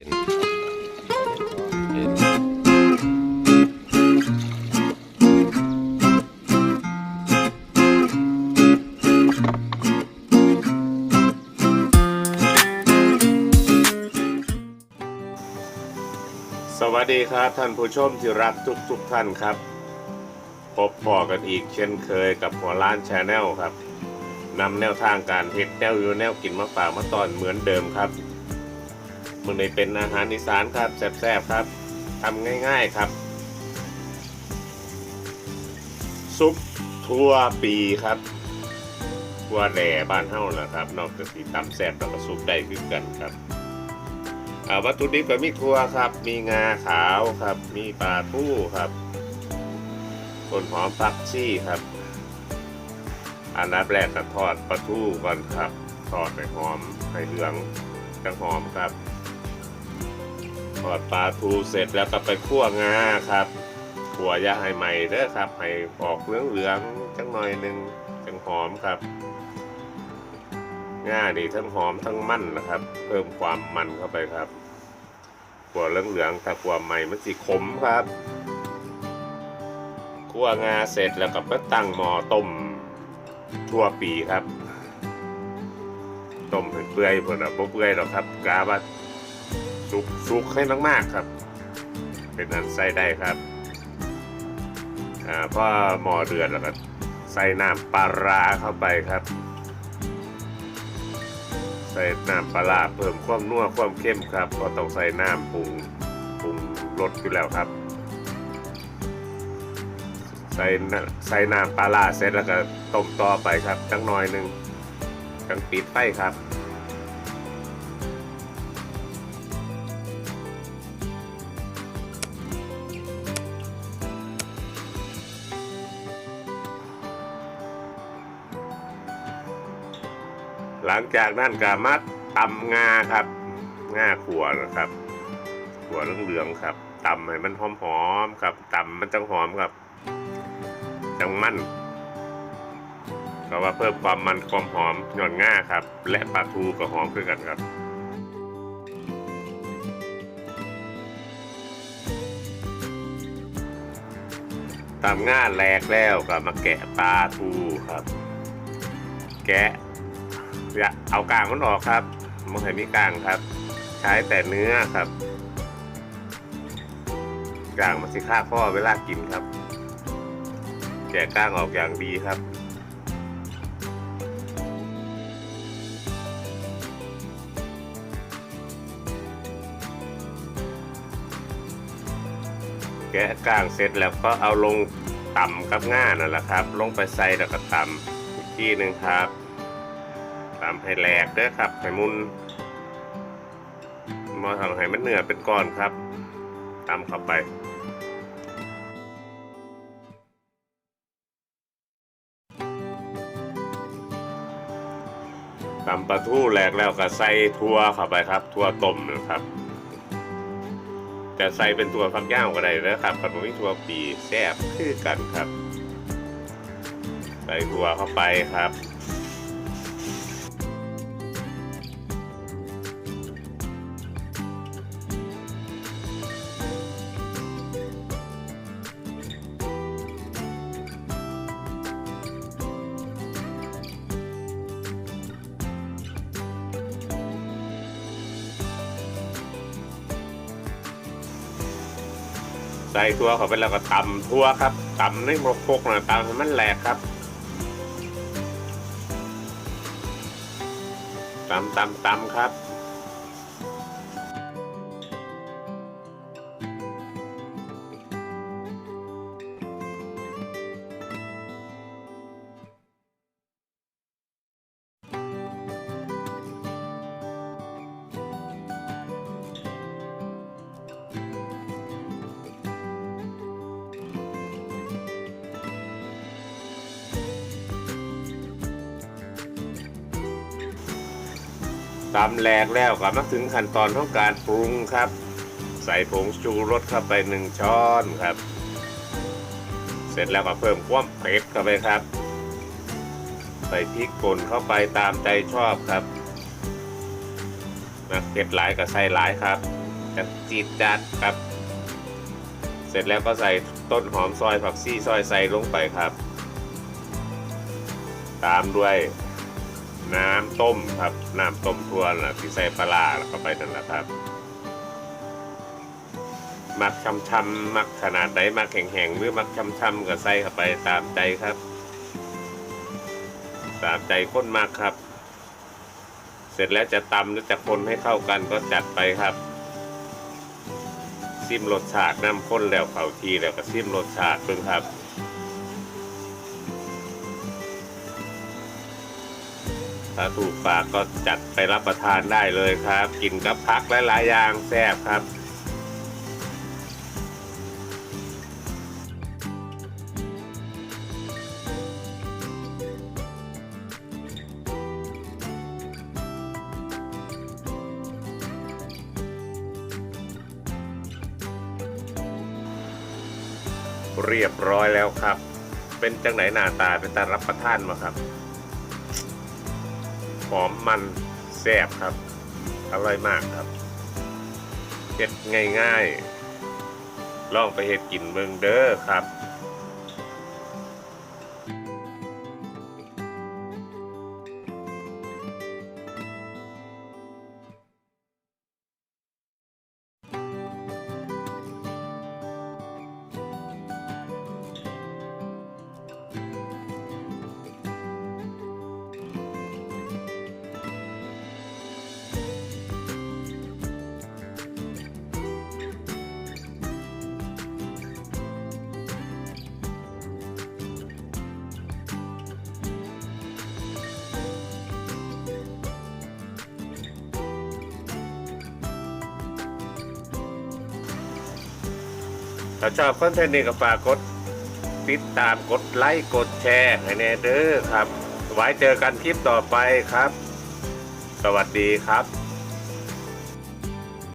สวัสดีครับท่านผู้ชมที่รักทุกทุกๆท่านครับ พบพอกันอีกเช่นเคยกับหัวล้านชาแนลครับนำแนวทางการเฮ็ดแนวอยู่แนวกินมาฝากมาตอนเหมือนเดิมครับ มันในเป็นอาหารอีสานครับแซ่บๆครับทำง่ายๆครับ ซุปทั่วปีครับทั่วแหล่บ้านเฮาแหละครับ นอกจากที่ตำแซ่บแล้วก็ซุปได้คือกันครับวัตถุดิบก็มีถั่วครับ มีงาขาวครับ มีปลาทูครับต้นหอมผักชีครับอันดับแรกก็ทอดปลาทูก่อนครับ ทอดให้หอมให้เหลืองจังหอมครับ ทอดปลาทูเสร็จแล้วก็ไปคั่วงาครับขั่วยาให้ใหม่เด้อครับให้ออกเหลืองเหลืองๆจังหน่อยหนึ่งจังหอมครับง่าดีทั้งหอมทั้งมันนะครับ เพิ่มความมันเข้าไปครับขั่วเหลืองๆถ้าขั่วใหม่มันสีขมครับคั่วงาเสร็จแล้วก็ไปตั้งหม้อต้มทั่วปีครับต้มให้เปื่อยพอนะบ่เปื่อยหรอกครับกาว่า สุกสุกให้มากๆครับ เป็นอันใส่ได้ครับอ่าพอหม้อเดือดแล้วก็ใส่น้ำปลาร้าเข้าไปครับ ใส่น้ำปลาร้าเพิ่มความนัวความเข้มครับก็ต้องใส่น้ำปรุงปรุงรสอยู่แล้วครับ ใส่น้ำใส่น้ำปลาร้าเสร็จแล้วก็ต้มต่อไปครับจังหน่อยหนึ่งจังปิดไฟครับ หลังจากนั้นก็มาตำงาครับงาขัวนะครับขัวเหลืองๆครับตำให้มันหอมๆครับตำมันจังหอมครับจังมันก็ว่าเพิ่มความมันความหอมหย่อนง่าครับ และปลาทูก็หอมขึ้นกันครับตำง่าแหลกแล้วก็มาแกะปลาทูครับ แกะ อย่าเอากางมันออกครับมองเห็นมีกางครับ ใช้แต่เนื้อครับกางมันสิค่าข้อเวลากินครับแกะก้างออกอย่างดีครับแกะก้างเสร็จแล้วก็เอาลงต่ำกับง่านั่นแหละครับ ลงไปใส่แล้วก็ต่ำอีกทีหนึ่งครับามให้แหลกเด้อครับให้มุนมาทำให้มันเนื้อเป็นก้อนครับตามเข้าไปตำปลาทูแหลกแล้วก็ใส่ทั่วเข้าไปครับ ทั่วต้มนะครับแต่ใส่เป็นตัวฟักย่างก็ได้นะครับกับมีทั่วปีแซ่บคือกันครับ ใส่ทั่วเข้าไปครับ ใส่ทั่วเข้าไปแล้วก็ตำทั่วครับตำในหมกพกหน่อยตำให้มันแหลกครับตำตำตำครับ ตำแหลกแล้วก็มาถึงขั้นตอนของการปรุงครับ ใส่ผงชูรสเข้าไปหนึ่งช้อนครับ เสร็จแล้วก็เพิ่มความเผ็ดเข้าไปครับ ใส่พริกป่นเข้าไปตามใจชอบครับนะเผ็ดหลายก็ใส่หลายครับจะจีดจัดครับ เสร็จแล้วก็ใส่ต้นหอมซอยผักซี่ซอยใส่ลงไปครับ ตามด้วย น้ำต้มครับน้ำต้มทั่วนะที่ใส่ปลาแล้วก็ไปนั่นแหละครับ มักช้ำๆมักขนาดไหนมักแข็งๆหรือมักช้ำๆก็ใส่เข้าไปตามใจครับ ตามใจคนมากครับ เสร็จแล้วจะตำหรือจะคนให้เข้ากันก็จัดไปครับซิมรสชาติน้ำข้นแล้วเขาทีแล้วก็ซิมรสชาติเพิ่งครับ ถ้าถูกปากก็จัดไปรับประทานได้เลยครับ กินกับพักและหลายๆอย่างแซ่บครับเรียบร้อยแล้วครับ เป็นจังไหนหน้าตาเป็นตารับประทานมาครับ หอมมันแซ่บครับ อร่อยมากครับเฮ็ดง่ายๆ ลองไปเฮ็ดกินเมืองเด้อครับ ถ้าชอบคอนเทนต์นี้ก็ฝากกดติดตามกดไลค์กดแชร์ให้แน่เด้อครับ ไว้เจอกันคลิปต่อไปครับ สวัสดีครับ